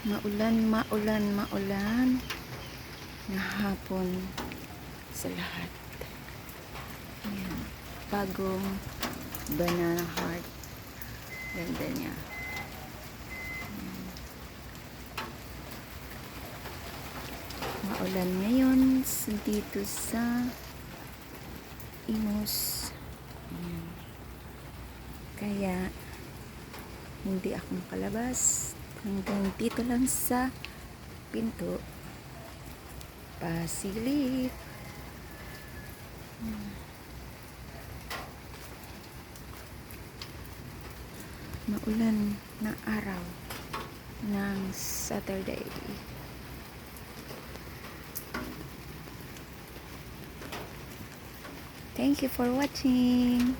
Maulan, maulan, maulan. Na hapon sa lahat. Ayan. Bagong banana heart. Ganda niya. Maulan ngayon dito sa Imus. Ayan. Kaya hindi ako makalabas hanggang dito lang sa pinto. Pasilip. Hmm. maulan na araw ng Saturday. Thank you for watching